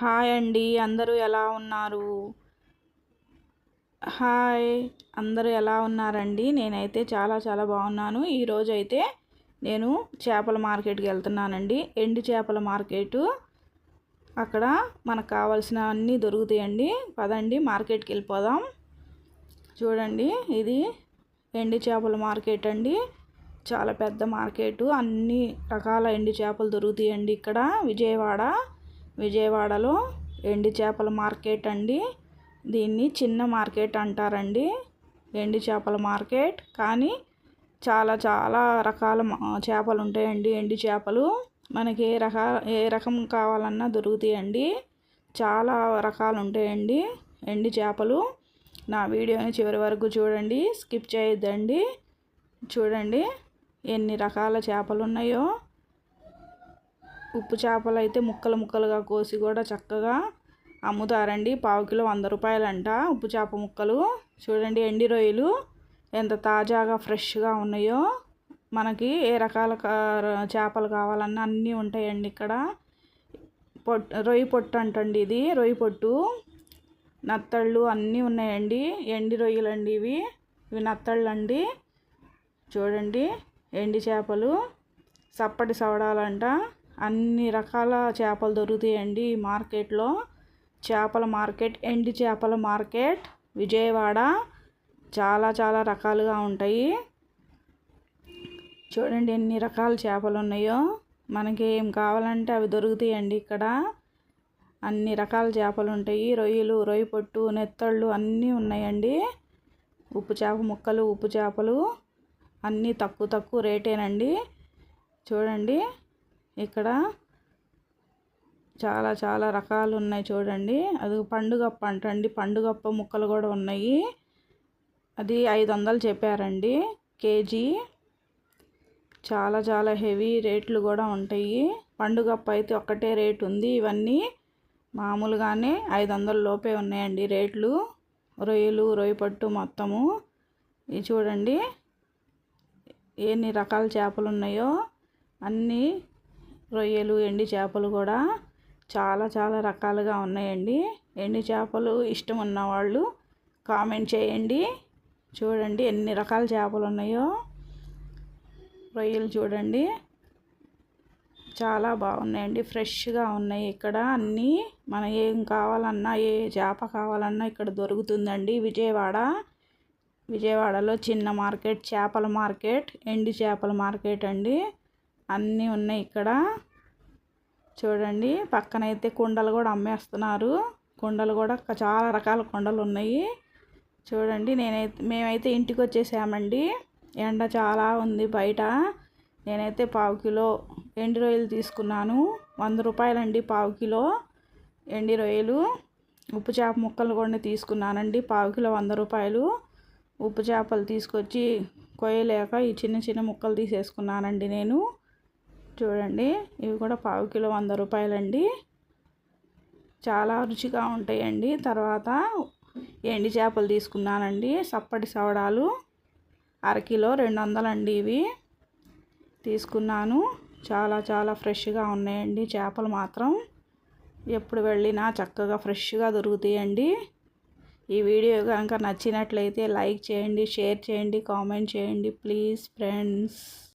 Hi అండి అందరూ ఎలా ఉన్నారు? హాయ్ అందరూ ఎలా ఉన్నారండి? నేనైతే చాలా చాలా బాగున్నాను. ఈరోజు అయితే నేను చేపల మార్కెట్కి వెళ్తున్నానండి. ఎండు చేపల మార్కెటు. అక్కడ మనకు కావాల్సినవన్నీ దొరుకుతాయండి. పదండి మార్కెట్కి వెళ్ళిపోదాం. చూడండి ఇది ఎండు చేపల మార్కెట్ అండి. చాలా పెద్ద మార్కెట్. అన్ని రకాల ఎండు చేపలు దొరుకుతాయండి ఇక్కడ. విజయవాడ. విజయవాడలో ఎండి చేపల మార్కెట్ అండి. దీన్ని చిన్న మార్కెట్ అంటారండి. ఎండి చేపల మార్కెట్. కానీ చాలా చాలా రకాల చేపలు ఉంటాయండి ఎండి చేపలు. మనకి ఏ రక ఏ రకం కావాలన్నా దొరుకుతాయండి. చాలా రకాలు ఉంటాయండి ఎండి చేపలు. నా వీడియోని చివరి వరకు చూడండి. స్కిప్ చేయొద్దండి. చూడండి ఎన్ని రకాల చేపలు ఉన్నాయో. ఉప్పు చేపలు అయితే ముక్కలు ముక్కలుగా కోసి కూడా చక్కగా అమ్ముతారండి. పావు కిలో వంద రూపాయలంట ఉప్పు చేప ముక్కలు. చూడండి ఎండి రొయ్యలు ఎంత తాజాగా ఫ్రెష్గా ఉన్నాయో. మనకి ఏ రకాల చేపలు కావాలన్నా అన్నీ ఉంటాయండి ఇక్కడ. పొట్ రొయ్యి పొట్టు అంటండి ఇది. రొయ్యి పొట్టు నత్తళ్ళు అన్నీ ఉన్నాయండి. ఎండి రొయ్యలు అండి ఇవి. ఇవి నత్తళ్ళు అండి చూడండి ఎండి చేపలు. సప్పటి సవడాలంట. అన్ని రకాల చేపలు దొరుకుతాయండి ఈ మార్కెట్లో. చేపల మార్కెట్ ఎండి చేపల మార్కెట్ విజయవాడ చాలా చాలా రకాలుగా ఉంటాయి. చూడండి ఎన్ని రకాల చేపలు ఉన్నాయో. మనకి ఏం కావాలంటే అవి దొరుకుతాయండి ఇక్కడ. అన్ని రకాల చేపలు ఉంటాయి. రొయ్యలు రొయ్య పొట్టు నెత్తళ్ళు అన్నీ ఉన్నాయండి. ఉప్పు చేప ముక్కలు ఉప్పు చేపలు అన్నీ తక్కువ తక్కువ రేటేనండి. చూడండి. ఇక్కడ చాలా చాలా రకాలు ఉన్నాయి చూడండి. అది పండుగప్ప అంటండి పండుగప్ప ముక్కలు కూడా ఉన్నాయి. అది ఐదు వందలు చెప్పారండి. కేజీ. చాలా చాలా హెవీ రేట్లు కూడా ఉంటాయి. పండుగప్ప అయితే ఒక్కటే రేట్ ఉంది. ఇవన్నీ మామూలుగానే ఐదు వందల లోపే ఉన్నాయండి రేట్లు. రొయ్యలు రొయ్య పట్టు మొత్తము. ఇది చూడండి. ఎన్ని రకాల చేపలు ఉన్నాయో అన్నీ రొయ్యలు ఎండి చేపలు కూడా చాలా చాలా రకాలుగా ఉన్నాయండి. ఎండి చేపలు ఇష్టం ఉన్నవాళ్ళు కామెంట్ చేయండి. చూడండి ఎన్ని రకాల చేపలు ఉన్నాయో. రొయ్యలు చూడండి. చాలా బాగున్నాయండి. ఫ్రెష్గా ఉన్నాయి ఇక్కడ అన్నీ. మన ఏం కావాలన్నా ఏ చేప కావాలన్నా ఇక్కడ దొరుకుతుందండి. విజయవాడ విజయవాడలో చిన్న మార్కెట్ చేపల మార్కెట్ ఎండి చేపల మార్కెట్ అండి. అన్నీ ఉన్నాయి ఇక్కడ. చూడండి పక్కనైతే కుండలు కూడా అమ్మేస్తున్నారు. కుండలు కూడా చాలా రకాల కుండలు ఉన్నాయి. చూడండి నేనైతే మేమైతే ఇంటికి వచ్చేసామండి. ఎండ చాలా ఉంది బయట. నేనైతే పావు కిలో ఎండి రొయ్యలు తీసుకున్నాను. వంద రూపాయలండి పావు కిలో ఎండి రొయ్యలు. ఉప్పు చేప ముక్కలు కూడా తీసుకున్నానండి పావు కిలో వంద రూపాయలు. ఉప్పు చేపలు తీసుకొచ్చి కొయ్యలేక ఈ చిన్న చిన్న ముక్కలు తీసేసుకున్నానండి నేను. చూడండి. ఇవి కూడా పావు కిలో వంద రూపాయలండి. చాలా రుచిగా ఉంటాయండి. తర్వాత ఎండి చేపలు తీసుకున్నానండి. సప్పటి సవడాలు అరకిలో రెండు వందలండి ఇవి. తీసుకున్నాను. చాలా చాలా ఫ్రెష్గా ఉన్నాయండి చేపలు మాత్రం. ఎప్పుడు వెళ్ళినా చక్కగా ఫ్రెష్గా దొరుకుతాయండి. ఈ వీడియో కనుక నచ్చినట్లయితే లైక్ చేయండి షేర్ చేయండి కామెంట్ చేయండి. Please friends.